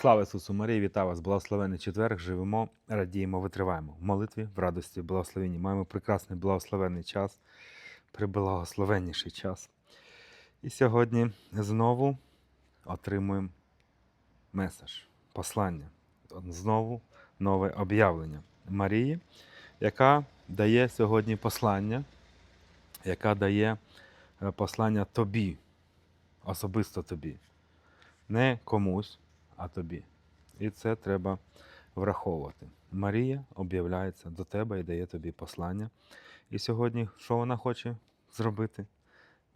Слава Ісусу Марії, вітаю вас! Благословений четверг. Живемо, радіємо, витриваємо. В молитві, в радості, в благословенні. Маємо прекрасний благословенний час, приблагословенніший час. І сьогодні знову отримуємо меседж, послання. Знову нове об'явлення Марії, яка дає сьогодні послання, яка дає е, послання тобі, особисто тобі. Не комусь, а тобі. І це треба враховувати. Марія об'являється до тебе і дає тобі послання. І сьогодні, що вона хоче зробити?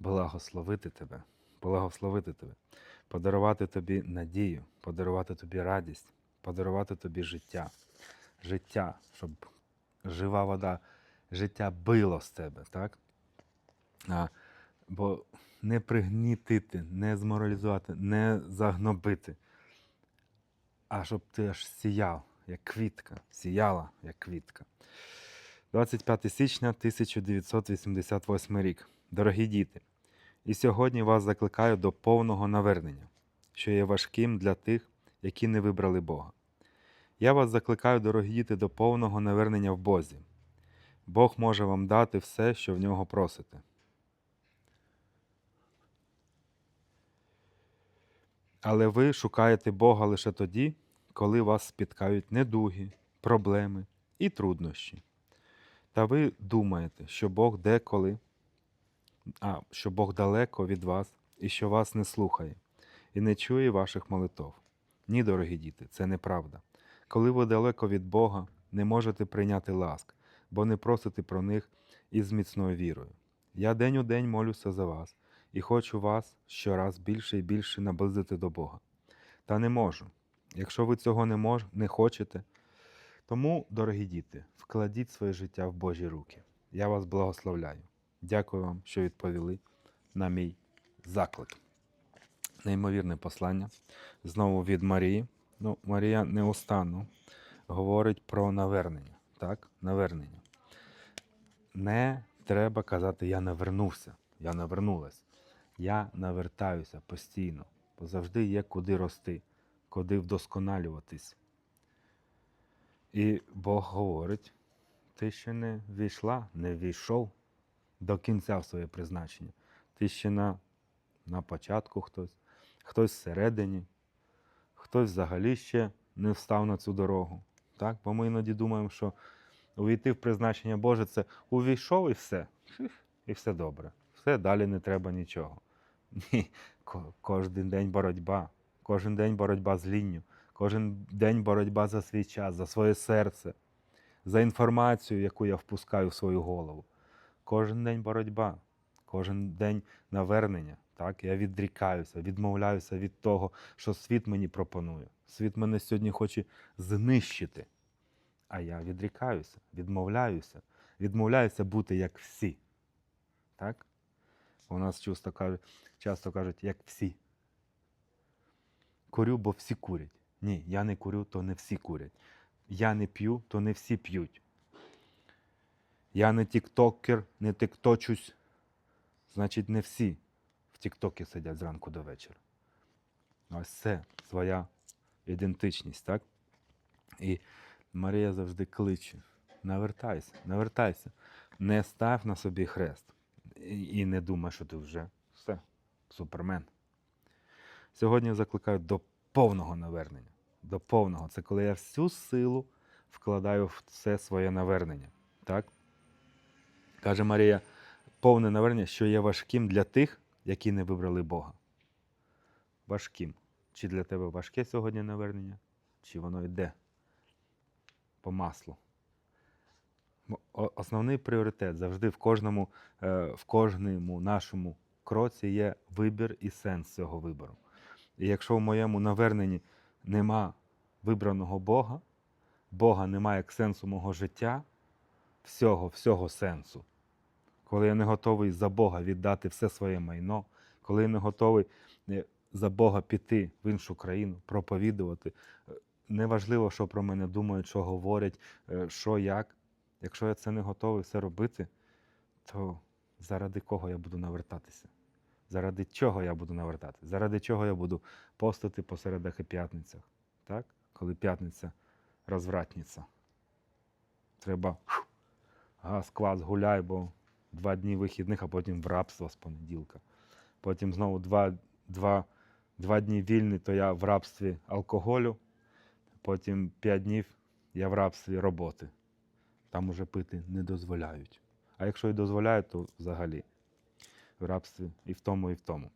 Благословити тебе, благословити тебе, подарувати тобі надію, подарувати тобі радість, подарувати тобі життя. Життя, щоб жива вода, життя било з тебе, так? А, бо не пригнітити, не зморалізувати, не загнобити, а щоб ти аж сіяв, як квітка, сіяла, як квітка. 25 січня 1988 рік. Дорогі діти, і сьогодні вас закликаю до повного навернення, що є важким для тих, які не вибрали Бога. Я вас закликаю, дорогі діти, до повного навернення в Бозі. Бог може вам дати все, що в нього просите. Але ви шукаєте Бога лише тоді, коли вас спіткають недуги, проблеми і труднощі. Та ви думаєте, що Бог деколи, а що Бог далеко від вас і що вас не слухає, і не чує ваших молитов. Ні, дорогі діти, це неправда. Коли ви далеко від Бога, не можете прийняти ласк, бо не просите про них із міцною вірою. Я день у день молюся за вас і хочу вас щораз більше і більше наблизити до Бога. Та не можу. Якщо ви цього не, мож, не хочете, тому, дорогі діти, вкладіть своє життя в Божі руки. Я вас благословляю. Дякую вам, що відповіли на мій заклик. Неймовірне послання. Знову від Марії. Ну, Марія неустанно говорить про навернення. Так? Навернення. Не треба казати Я навернувся, я навернулась. Я навертаюся постійно, бо завжди є куди рости, куди вдосконалюватись. І Бог говорить: ти ще не війшла, не війшов до кінця в своє призначення. Ти ще на, на початку хтось, хтось всередині, хтось взагалі ще не встав на цю дорогу. Так? Бо ми іноді думаємо, що увійти в призначення Боже це увійшов і все. І все добре. Все, далі не треба нічого. Ні, Кожен день боротьба, кожен день боротьба з лінню, кожен день боротьба за свій час, за своє серце, за інформацію, яку я впускаю в свою голову. Кожен день боротьба, кожен день навернення. Так? Я відрікаюся, відмовляюся від того, що світ мені пропонує. Світ мене сьогодні хоче знищити. А я відрікаюся, відмовляюся, відмовляюся бути як всі. Так? У нас часто кажуть, часто кажуть, як всі. Курю, бо всі курять. Ні, я не курю, то не всі курять. Я не п'ю, то не всі п'ють. Я не тіктокер, не тікточусь. Значить, не всі в тіктокі сидять зранку до вечора. Ось це своя ідентичність, так? І Марія завжди кличе: навертайся, навертайся, не став на собі хрест. І не думай, що ти вже все, супермен. Сьогодні закликаю до повного навернення. До повного. Це коли я всю силу вкладаю в це своє навернення. Так? Каже Марія, повне навернення, що є важким для тих, які не вибрали Бога. Важким. Чи для тебе важке сьогодні навернення, чи воно йде по маслу? Основний пріоритет завжди в кожному, е, в кожному нашому кроці є вибір і сенс цього вибору. І якщо в моєму наверненні нема вибраного Бога, Бога немає як сенсу мого життя, всього, всього сенсу. Коли я не готовий за Бога віддати все своє майно, коли я не готовий е, за Бога піти в іншу країну, проповідувати, е, неважливо, що про мене думають, що говорять, е, що як. Якщо я це не готовий все робити, то заради кого я буду навертатися? Заради чого я буду навертатися? Заради чого я буду постити по середах і п'ятницях? так? коли п'ятниця розвратниця. Треба газ, квас, гуляй, бо два дні вихідних, а потім в рабство з понеділка. Потім знову два, два, два дні вільний, то я в рабстві алкоголю, потім п'ять днів я в рабстві роботи. Там уже пити не дозволяють. А якщо і дозволяють, то взагалі в рабстві і в тому, і в тому.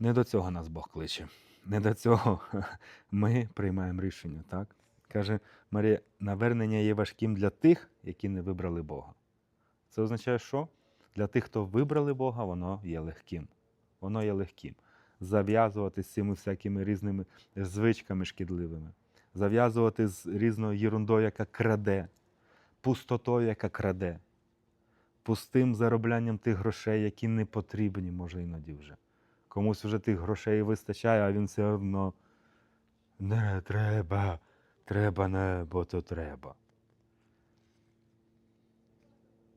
Не до цього нас Бог кличе. Не до цього ми приймаємо рішення, так? Каже Марія, навернення є важким для тих, які не вибрали Бога. Це означає, що для тих, хто вибрали Бога, воно є легким. Воно є легким. Зав'язувати з цими всякими різними звичками шкідливими, зав'язувати з різною ерундою, яка краде, пустотою, яка краде, пустим зароблянням тих грошей, які не потрібні, може іноді вже. Комусь вже тих грошей вистачає, а він все одно не треба, треба не, бо то треба.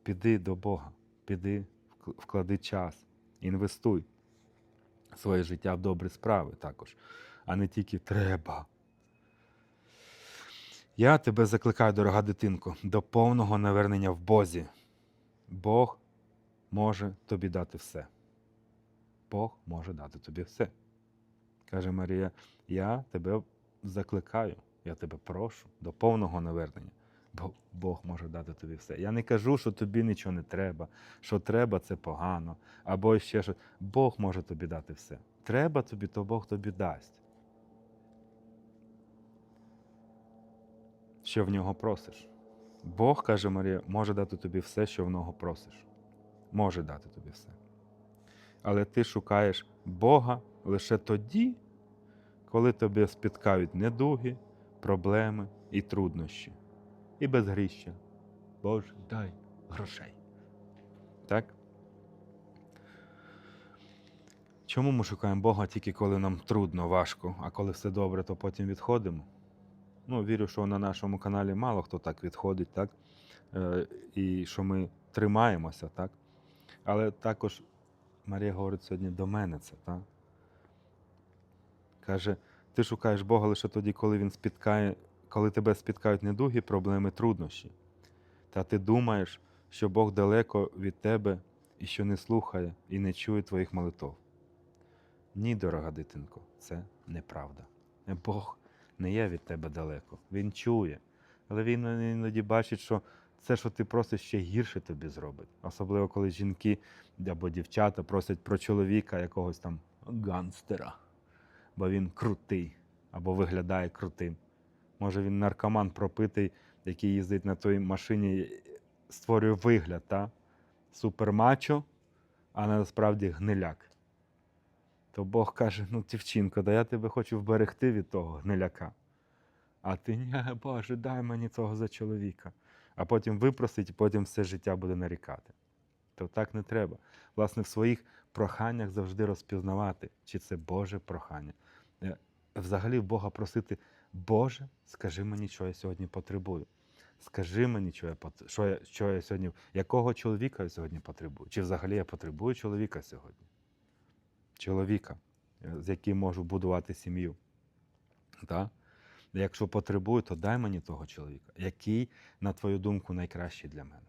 Піди до Бога, піди, вклади час, інвестуй своє життя в добрі справи також, а не тільки треба. Я тебе закликаю, дорога дитинко, до повного навернення в Бозі. Бог може тобі дати все. Бог може дати тобі все. Каже Марія, я тебе закликаю, я тебе прошу до повного навернення, бо Бог може дати тобі все. Я не кажу, що тобі нічого не треба, що треба це погано, або ще щось. Бог може тобі дати все. Треба тобі, то Бог тобі дасть. Що в нього просиш? Бог, каже Марія, може дати тобі все, що в нього просиш. Може дати тобі все. Але ти шукаєш Бога лише тоді, коли тебе спіткають недуги, проблеми і труднощі. І безгріща. Боже, дай грошей. Так? Чому ми шукаємо Бога тільки коли нам трудно, важко, а коли все добре, то потім відходимо? Ну, вірю, що на нашому каналі мало хто так відходить, так? Е, і що ми тримаємося, так? Але також Марія говорить сьогодні до мене це, так? Каже, ти шукаєш Бога лише тоді, коли він спіткає, коли тебе спіткають недуги, проблеми, труднощі. Та ти думаєш, що Бог далеко від тебе і що не слухає і не чує твоїх молитов. Ні, дорога дитинко, це неправда. Бог не є від тебе далеко. Він чує. Але він іноді бачить, що це, що ти просиш, ще гірше тобі зробить. Особливо, коли жінки або дівчата просять про чоловіка якогось там ганстера, бо він крутий або виглядає крутим. Може, він наркоман пропитий, який їздить на той машині, створює вигляд, та? супермачо, а насправді гниляк. То Бог каже: ну, дівчинко, да я тебе хочу вберегти від того гниляка. А ти ні, Боже, дай мені цього за чоловіка. А потім випросить, і потім все життя буде нарікати. То так не треба. Власне, в своїх проханнях завжди розпізнавати, чи це Боже прохання. Е, Взагалі в Бога просити, Боже, скажи мені, що я сьогодні потребую. Скажи мені, що я, що я, що я сьогодні, якого чоловіка я сьогодні потребую? Чи взагалі я потребую чоловіка сьогодні? Чоловіка, е, з яким можу будувати сім'ю. Так? Якщо потребую, то дай мені того чоловіка, який, на твою думку, найкращий для мене.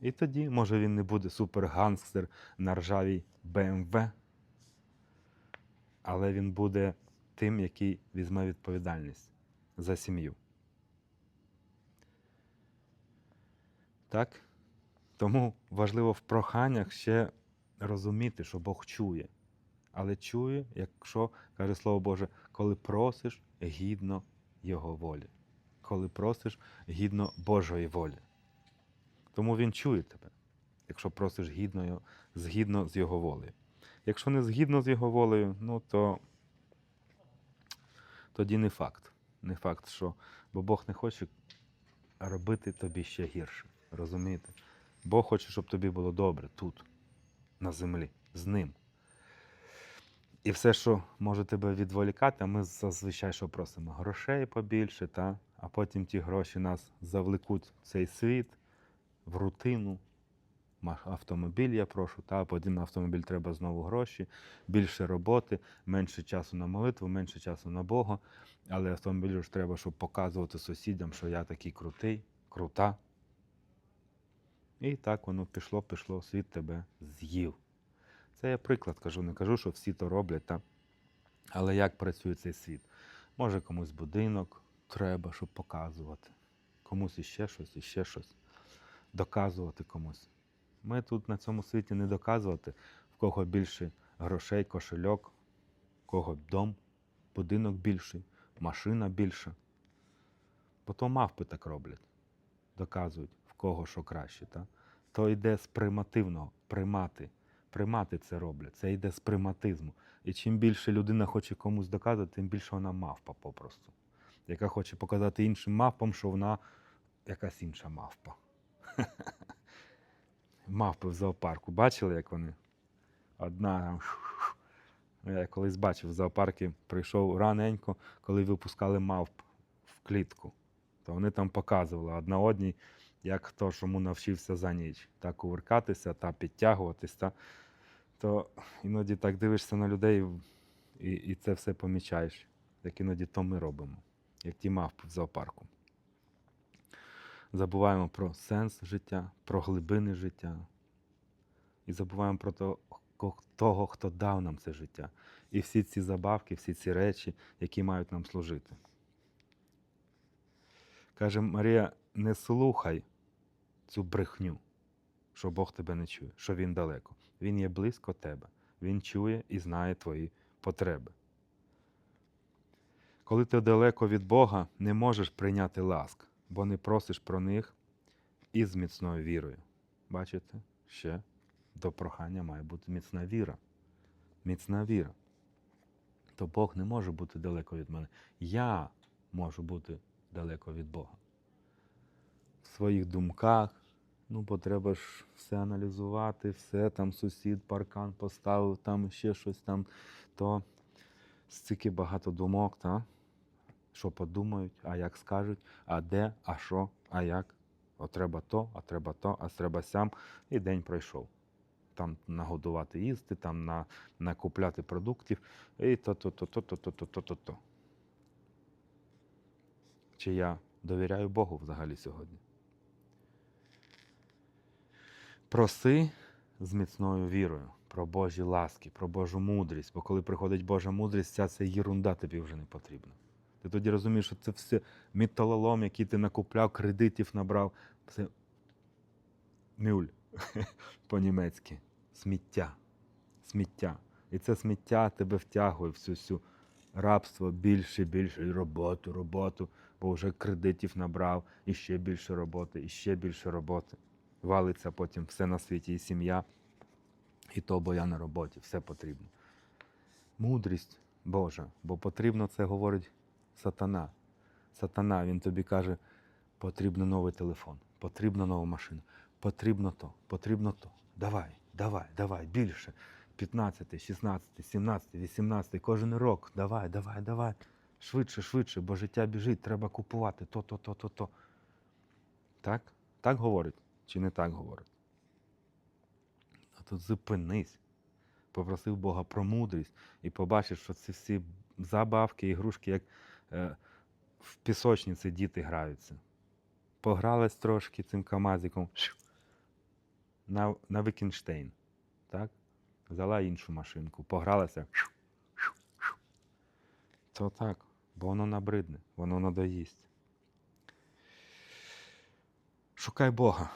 І тоді, може, він не буде супергангстер на ржавій БМВ, але він буде тим, який візьме відповідальність за сім'ю. Так? Тому важливо в проханнях ще розуміти, що Бог чує. Але чує, якщо, каже Слово Боже, коли просиш гідно Його волі, коли просиш гідно Божої волі. Тому Він чує тебе, якщо просиш гідно, згідно з Його волею. Якщо не згідно з Його волею, ну то тоді не факт. Не факт, що бо Бог не хоче робити тобі ще гірше. Розумієте? Бог хоче, щоб тобі було добре тут, на землі, з ним. І все, що може тебе відволікати, ми зазвичай що просимо грошей побільше, та? а потім ті гроші нас завлекуть в цей світ, в рутину, автомобіль я прошу, та під один автомобіль треба знову гроші, більше роботи, менше часу на молитву, менше часу на Бога. Але автомобілю ж треба, щоб показувати сусідям, що я такий крутий, крута. І так воно пішло, пішло, світ тебе з'їв. Це я приклад кажу, не кажу, що всі то роблять, та? але як працює цей світ? Може комусь будинок треба, щоб показувати, комусь іще щось, іще щось, доказувати комусь. Ми тут на цьому світі не доказувати, в кого більше грошей, кошельок, в кого дом, будинок більший, машина більша. Бо то мавпи так роблять, доказують, кого що краще. Та? То йде з примативного, примати. Примати це роблять, це йде з приматизму. І чим більше людина хоче комусь доказати, тим більше вона мавпа попросту. Яка хоче показати іншим мавпам, що вона якась інша мавпа. Мавпи в зоопарку. Бачили, як вони? Одна. Я колись бачив в зоопарку, прийшов раненько, коли випускали мавп в клітку. То вони там показували одна одній, як хто чому навчився за ніч. Та кувиркатися, та підтягуватись. Та, то іноді так дивишся на людей і, і це все помічаєш. Як іноді то ми робимо, як ті мавпи в зоопарку. Забуваємо про сенс життя, про глибини життя. І забуваємо про того, того, хто дав нам це життя. І всі ці забавки, всі ці речі, які мають нам служити. Каже Марія, не слухай цю брехню, що Бог тебе не чує, що Він далеко. Він є близько тебе. Він чує і знає твої потреби. Коли ти далеко від Бога, не можеш прийняти ласк, бо не просиш про них із міцною вірою. Бачите, ще до прохання має бути міцна віра. Міцна віра. То Бог не може бути далеко від мене. Я можу бути далеко від Бога. В своїх думках, ну, бо треба ж все аналізувати, все там сусід паркан поставив, там ще щось там, то стільки багато думок, та? що подумають, а як скажуть, а де, а що, а як. О, треба то, а треба то, а треба сям. І день пройшов. Там нагодувати їсти, там на, накупляти продуктів, і то, то, то, то, то, то, то, то, то, то. Чи я довіряю Богу взагалі сьогодні? Проси з міцною вірою про Божі ласки, про Божу мудрість. Бо коли приходить Божа мудрість, ця це єрунда тобі вже не потрібна. Ти тоді розумієш, що це все металолом, який ти накупляв, кредитів набрав. Це мюль по-німецьки. Сміття. Сміття. І це сміття тебе втягує в всю рабство більше, більше, роботу, роботу, бо вже кредитів набрав, і ще більше роботи, і ще більше роботи. Валиться потім все на світі, і сім'я, і то, бо я на роботі, все потрібно. Мудрість Божа, бо потрібно це говорить сатана. Сатана, він тобі каже, потрібно новий телефон, потрібна нова машина, потрібно то, потрібно то. Давай, давай, давай, більше. 15, 16, 17, 18, кожен рок. Давай, давай, давай. Швидше, швидше, бо життя біжить, треба купувати то, то, то, то, то. Так? Так говорить чи не так говорить? А тут зупинись. Попросив Бога про мудрість і побачиш, що ці всі забавки, ігрушки, як е, в пісочниці діти граються. Погрались трошки цим камазиком на, на Вікінштейн. Так? Взяла іншу машинку, погралася. То так, бо воно набридне, воно надоїсть. Шукай Бога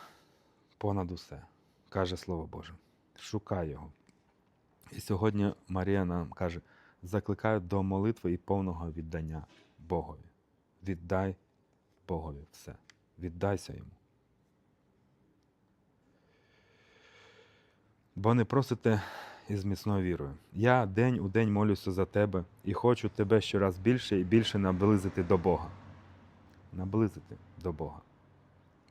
понад усе, каже Слово Боже. Шукай Його. І сьогодні Марія нам каже: закликаю до молитви і повного віддання Богові. Віддай Богові все. Віддайся йому. Бо не просите із міцною вірою. Я день у день молюся за тебе і хочу тебе щораз більше і більше наблизити до Бога. Наблизити до Бога.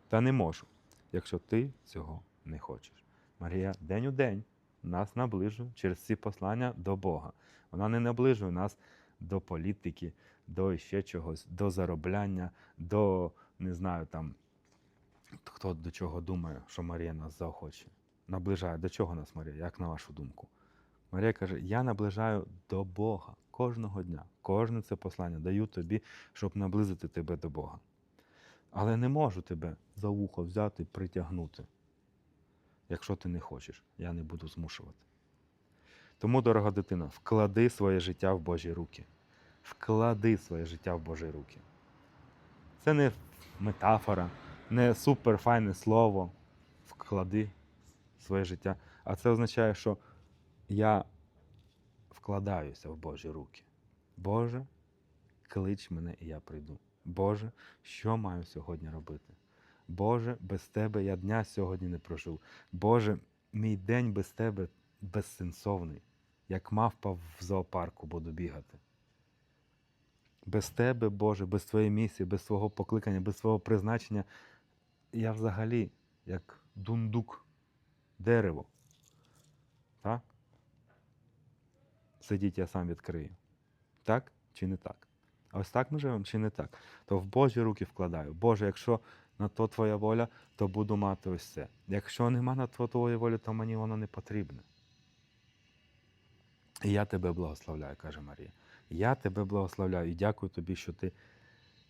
Та не можу, якщо ти цього не хочеш. Марія день у день нас наближує через ці послання до Бога. Вона не наближує нас до політики, до ще чогось, до заробляння, до не знаю там, хто до чого думає, що Марія нас заохочує. наближає? До чого нас Марія? Як на вашу думку? Марія каже: Я наближаю до Бога кожного дня. Кожне це послання даю тобі, щоб наблизити тебе до Бога. Але не можу тебе за вухо взяти притягнути. Якщо ти не хочеш, я не буду змушувати. Тому, дорога дитина, вклади своє життя в Божі руки. Вклади своє життя в Божі руки. Це не метафора, не суперфайне слово. Вклади своє життя. А це означає, що я вкладаюся в Божі руки. Боже, клич мене і я прийду. Боже, що маю сьогодні робити? Боже, без Тебе я дня сьогодні не прожив. Боже, мій день без Тебе безсенсовний, як мавпа в зоопарку буду бігати. Без Тебе, Боже, без Твоєї місії, без свого покликання, без свого призначення, я взагалі як дундук, дерево. Так? Сидіть, я сам відкрию. Так чи не так? А ось так ми живемо чи не так? То в Божі руки вкладаю. Боже, якщо на то твоя воля, то буду мати ось це. Якщо нема на то твоєї волі, то мені воно не потрібне. І я тебе благословляю, каже Марія. Я тебе благословляю і дякую тобі, що ти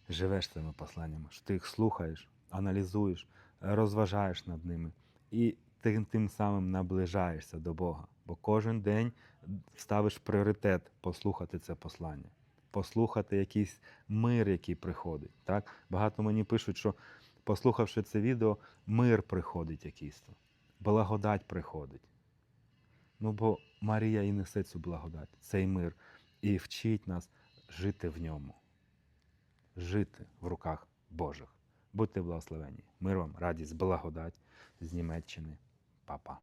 живеш цими посланнями, що ти їх слухаєш, аналізуєш, розважаєш над ними. І ти тим самим наближаєшся до Бога. Бо кожен день ставиш пріоритет послухати це послання, послухати якийсь мир, який приходить. Так? Багато мені пишуть, що послухавши це відео, мир приходить якийсь, благодать приходить. Ну, бо Марія і несе цю благодать, цей мир, і вчить нас жити в ньому, жити в руках Божих. Будьте благословені. Мир вам, радість, благодать з Німеччини. Па-па.